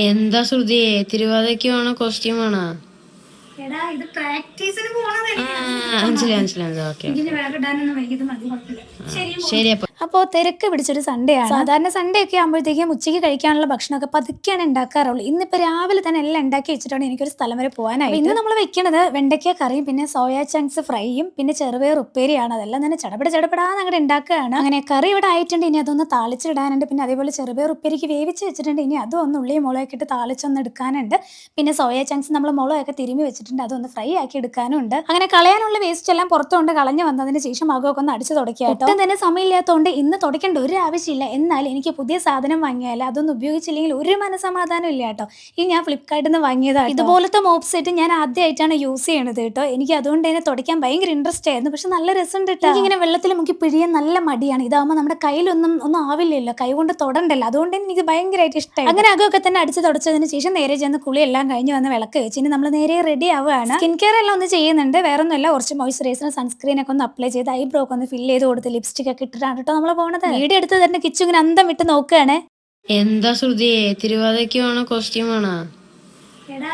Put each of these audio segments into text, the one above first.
എന്താ ശ്രുതിയെ തിരുവാതിരയ്ക്ക് വേണോ കോസ്റ്റ്യൂം ആണ് മനസ്സിലായി മനസ്സിലായി. ഓക്കെ ശരി അപ്പൊ അപ്പോൾ തിരക്ക് പിടിച്ചൊരു സൺഡേ ആണ്. സാധാരണ സൺഡേ ഒക്കെ ആകുമ്പോഴത്തേക്കും ഉച്ചയ്ക്ക് കഴിക്കാനുള്ള ഭക്ഷണമൊക്കെ പതുക്കെയാണ് ഉണ്ടാക്കാറുള്ളൂ. ഇന്നിപ്പോൾ രാവിലെ തന്നെ എല്ലാം ഉണ്ടാക്കി വെച്ചിട്ടാണ് എനിക്കൊരു സ്ഥലം വരെ പോകാനായി ഇന്ന് നമ്മൾ വെക്കണത് വെണ്ടയ്ക്ക കറിയും പിന്നെ സോയാ ചങ്ക്സ് ഫ്രൈയും പിന്നെ ചെറുപയർ ഉപ്പേരിയാണ്. അതെല്ലാം തന്നെ ചടപട ചടപടാന്ന് അങ്ങോട്ട് ഉണ്ടാക്കുകയാണ്. അങ്ങനെ കറി ഇവിടെ ആയിട്ടുണ്ട് ഇനി അതൊന്ന് താളിച്ചിടാനുണ്ട്. പിന്നെ അതേപോലെ ചെറുപയർ ഉപ്പേരിക്ക് വേവിച്ച് വെച്ചിട്ടുണ്ട് ഇനി അതും ഒന്ന് ഉള്ളിയും മുളകൊക്കെ ഇട്ട് താളിച്ചൊന്ന് എടുക്കാനുണ്ട്. പിന്നെ സോയാ ചങ്ക്സ് നമ്മൾ മുളകൊക്കെ തിരുമി വെച്ചിട്ടുണ്ട് അതൊന്ന് ഫ്രൈ ആക്കി എടുക്കാനും ഉണ്ട് അങ്ങനെ കളയാനുള്ള വേസ്റ്റ് എല്ലാം പുറത്തുകൊണ്ട് കളഞ്ഞു വന്നതിന് ശേഷം അകമൊക്കെ ഒന്ന് അടിച്ചു തുടക്കിയാട്ടോ തന്നെ സമയമില്ലാത്തതുകൊണ്ട് ഇന്ന് തുടയ്ക്കേണ്ട ഒരു ആവശ്യമില്ല. എന്നാൽ എനിക്ക് പുതിയ സാധനം വാങ്ങിയാൽ അതൊന്നും ഉപയോഗിച്ചില്ലെങ്കിൽ ഒരു മനസമാധാനം ഇല്ല കേട്ടോ. ഈ ഞാൻ ഫ്ലിപ്കാർട്ടിൽ നിന്ന് വാങ്ങിയതാണ് ഇതുപോലത്തെ മോപ്പ് സെറ്റ് ഞാൻ ആദ്യമായിട്ടാണ് യൂസ് ചെയ്യണത് കേട്ടോ. എനിക്ക് അതുകൊണ്ട് തന്നെ തുടയ്ക്കാൻ ഭയങ്കര ഇൻട്രസ്റ്റ് ആയിരുന്നു. പക്ഷെ നല്ല രസമുണ്ട് കേട്ടോ. ഇങ്ങനെ വെള്ളത്തിൽ മുക്കി പിഴിയാൻ നല്ല മടിയാണ്. ഇതാകുമ്പോൾ നമ്മുടെ കയ്യിലൊന്നും ഒന്നും ആവില്ലല്ലോ. കൈ കൊണ്ട് തൊടണ്ടല്ലോ. അതുകൊണ്ട് തന്നെ എനിക്ക് ഭയങ്കരമായിട്ട് ഇഷ്ടമായി അങ്ങനെ അകമൊക്കെ തന്നെ അടിച്ച് തുടച്ചതിന് ശേഷം നേരെ ചെന്ന് കുളിയെല്ലാം കഴിഞ്ഞ് വന്ന് വിളക്ക് വെച്ച് ഇനി നമ്മൾ നേരെ റെഡി ആവുകയാണ്. സ്കിൻ കെയർ എല്ലാം ഒന്ന് ചെയ്യുന്നുണ്ട്. വേറെ ഒന്നുമില്ല കുറച്ച് മോയ്സ്ചറൈസറും സൺസ്ക്രീൻ ഒക്കെ ഒന്ന് അപ്ലൈ ചെയ്ത് ഐബ്രോ ഒക്കെ ഒന്ന് ഫില്ല് ചെയ്ത് കൊടുത്ത് ലിപ്സ്റ്റിക് ഒക്കെ ഇട്ടിട്ടാണ് കേട്ടോ നമ്മൾ പോണത്? വീഡിയോ എടുത്ത് തന്നെ കിച്ചു ഇങ്ങനെ അന്തം വിട്ട് നോക്കുകയാണ്. എന്താ ശ്രുതി? തിരുവാതിരയ്ക്ക് വേണോ കോസ്റ്റ്യൂം വേണോ അങ്ങനെ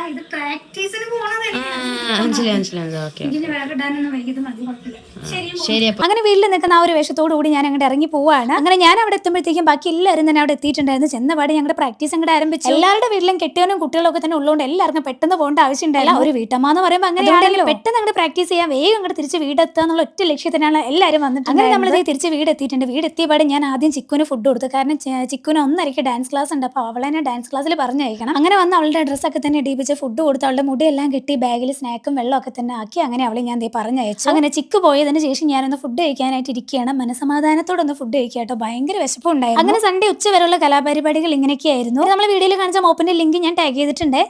വീട്ടിൽ നിൽക്കുന്ന ആ ഒരു വേഷത്തോടു കൂടി ഞാൻ അങ്ങോട്ട് ഇറങ്ങി പോവാണ്. അങ്ങനെ ഞാൻ അവിടെ എത്തുമ്പോഴത്തേക്കും ബാക്കി എല്ലാവരും തന്നെ അവിടെ എത്തിയിട്ടുണ്ടായിരുന്നു. ചെന്നപാട് ഞങ്ങളുടെ പ്രാക്ടീസ് അങ്ങോട്ട് ആരംഭിച്ചു. എല്ലാവരുടെ വീട്ടിലും കെട്ടിയവനും കുട്ടികളൊക്കെ തന്നെ ഉള്ളതുകൊണ്ട് എല്ലാവർക്കും പെട്ടെന്ന് പോകേണ്ട ആവശ്യമുണ്ടായില്ല. ഒരു വീട്ടമ്മ എന്ന് പറയുമ്പോൾ അങ്ങനെ പെട്ടെന്ന് അങ്ങോട്ട് പ്രാക്ടീസ് ചെയ്യാൻ വേഗം അങ്ങോട്ട് തിരിച്ച് വീടെത്തുക എന്നുള്ള ഒറ്റ ലക്ഷ്യത്തിനാണ് എല്ലാവരും വന്നിട്ട് അങ്ങനെ നമ്മൾ തിരിച്ച് വീട് എത്തിയിട്ടുണ്ട് വീട് എത്തിയപാട് ഞാൻ ആദ്യം ചിക്കുന് ഫുഡ് കൊടുത്തു. കാരണം ചിക്കുന് ഒന്നരയ്ക്ക് ഡാൻസ് ക്ലാസ് ഉണ്ട്. അപ്പോൾ അവളെ ഡാൻസ് ക്ലാസ്സിൽ പറഞ്ഞയക്കണം. അങ്ങനെ വന്ന് അവളുടെ ഡ്രസ്സൊക്കെ തന്നെ ഇടിപ്പിച്ച് ഫുഡ് കൊടുത്ത് അവളുടെ മുടിയെല്ലാം കിട്ടി ബാഗിൽ സ്നാക്കും വെള്ളമൊക്കെ തന്നെ ആക്കി അങ്ങനെ അവളെ ഞാൻ ദേ പറഞ്ഞയച്ചു. അങ്ങനെ ചിക്ക് പോയതിന് ശേഷം ഞാനൊന്ന് ഫുഡ് കഴിക്കാനായിട്ട് ഇരിക്കുകയാണ്. മനസമാധാനത്തോടെ ഒന്ന് ഫുഡ് കഴിക്കുക കേട്ടോ ഭയങ്കര വിശപ്പുണ്ടായിരുന്നു. അങ്ങനെ സൺഡേ ഉച്ച വരെയുള്ള കലാപരിപാടികൾ ഇങ്ങനെയൊക്കെയായിരുന്നു. നമ്മൾ വീഡിയോയിൽ കാണിച്ച മോപ്പിന്റെ ലിങ്ക് ഞാൻ ടാഗ് ചെയ്തിട്ടുണ്ട്.